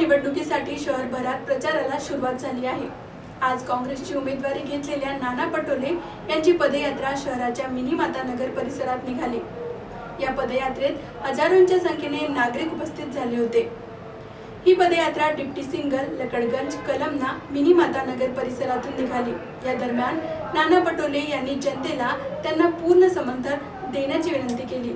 निवडणुकीसाठी शहरभरात प्रचाराला सुरुवात झाली आहे. आज काँग्रेसची उमेदवारी घेतलेल्या नाना पटोले यांची पदयात्रा शहराच्या मिनी मातानगर परिसरात निघाली. या पदयात्रेत हजारोंच्या संख्येने नागरिक उपस्थित झाले होते. ही पदयात्रा डिप्टी सिंगल लकडगंज कलमना मिनी मातानगर परिसरातून निघाली. या दरम्यान नाना पटोले यांनी जनतेला त्यांना पूर्ण समर्थन देण्याची विनंती केली.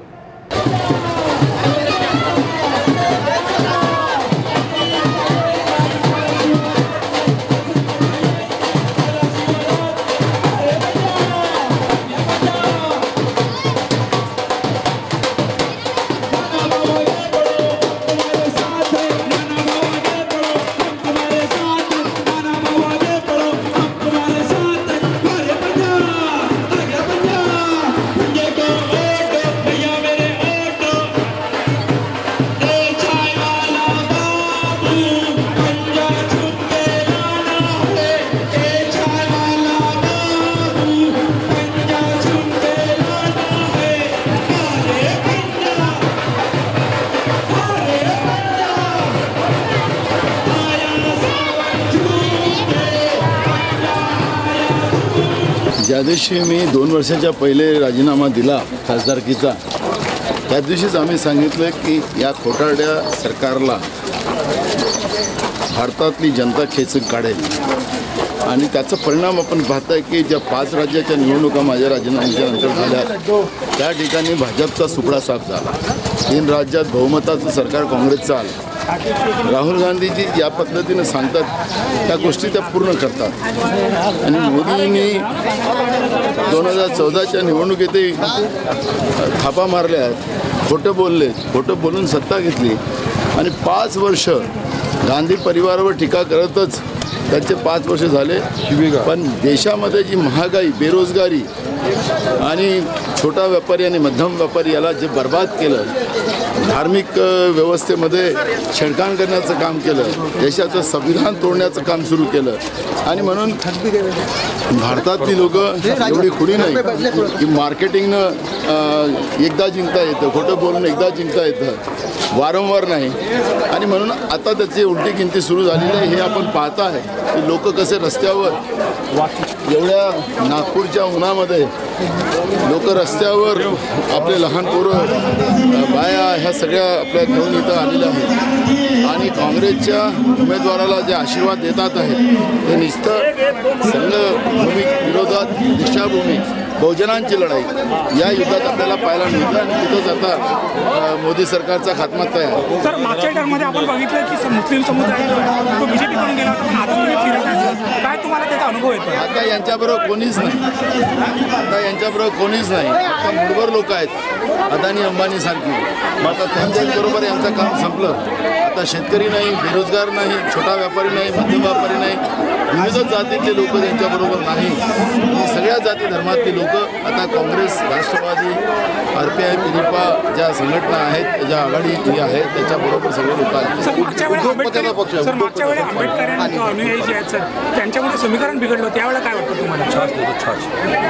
ज्या दिवशी मी दोन वर्षाच्या पहिले राजीनामा दिला खासदारकीचा त्या दिवशीच आम्ही सांगितलं की या खोटारड्या सरकारला भारतातली जनता खेचून काढेल. आणि त्याचा परिणाम आपण पाहताय की ज्या पाच राज्याच्या निवडणुका माझ्या राजीनाम्याच्या नंतर झाल्या त्या ठिकाणी भाजपचा सुपडा साफ झाला. तीन राज्यात बहुमताचं सरकार काँग्रेसचं आलं. राहुल गांधीजी ज्या पद्धतीनं सांगतात त्या गोष्टी त्या पूर्ण करतात. आणि मोदींनी दोन हजार चौदाच्या निवडणुकीतही थापा मारल्या खोटं बोलले खोटं बोलून सत्ता घेतली. आणि पाच वर्ष गांधी परिवारावर टीका करतच त्यांचे पाच वर्ष झाले. पण देशामध्ये जी महागाई बेरोजगारी आणि छोटा व्यापारी आणि मध्यम व्यापारी याला जे बर्बाद केलं धार्मिक व्यवस्थेमध्ये छेडखाण करण्याचं काम केलं देशाचं संविधान तोडण्याचं काम सुरू केलं आणि म्हणून भारतातली लोक एवढी खुडी नाही की मार्केटिंगनं एकदा जिंकता येतं खोटं बोलून एकदा जिंकता येतं वारंवार नाही. आणि म्हणून आता त्याची उलटी किमती सुरू झालेली आहे हे आपण पाहत आहे. की लोक कसे रस्त्यावर एवढ्या नागपूरच्या उन्हामध्ये लोक रस्त्यावर आपले लहान पोरं बाया ह्या सगळ्या आपल्या घेऊन इथं आलेल्या आहेत. आणि काँग्रेसच्या उमेदवाराला जे आशीर्वाद देतात आहेत ते नुसतं संघभूमी विरोधात दिशाभूमी बहुजनांची लढाई. या युद्धात आपल्याला पाहायला मिळतं आणि तिथंच आता मोदी सरकारचा खात्मा तयार सर मागच्या टर्ममध्ये आपण बघितलं की मुस्लिम समुदाय तो गेला. काय तुम्हाला त्याचा अनुभव येतो? आता यांच्याबरोबर कोणीच नाही. आता यांच्याबरोबर कोणीच नाही. आता मुठभर लोक आहेत अदानी अंबानी सारखी. मग आता त्यांच्याबरोबर यांचं काम संपलं. आता शेतकरी नाही बेरोजगार नाही छोटा व्यापारी नाही मध्यम व्यापारी नाही विविध जातीतले लोक त्यांच्याबरोबर नाही. आणि सगळ्या जाती धर्मातली लोक आता Congress Rashtravadi R P I Piripa ज्या संघटना आहेत ज्या आघाडी जी आहेत त्याच्याबरोबर सगळे लोक आहेत समीकरण बिघडलं त्यावेळेला काय वाटतं तुम्हाला?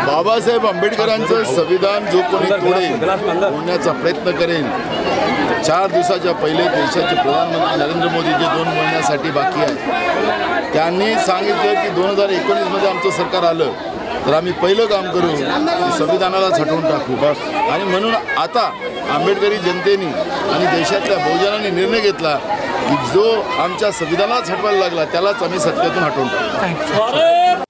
बाबासाहेब आंबेडकरांचं संविधान जो कोणी तोडेल होण्याचा प्रयत्न करेल चार दिवसाच्या पहिले देशाचे प्रधानमंत्री नरेंद्र मोदी जे दोन महिन्यासाठी बाकी आहे त्यांनी सांगितलं की दोन हजार एकोणीसमध्ये आमचं सरकार आलं तर आम्ही पहिलं काम करू की संविधानालाच हटवून टाकू. आणि म्हणून आता आंबेडकरी जनतेने आणि देशातल्या बहुजनांनी निर्णय घेतला की जो आमच्या संविधानालाच हटवायला लागला त्यालाच आम्ही सत्तेतून हटवून टाकू.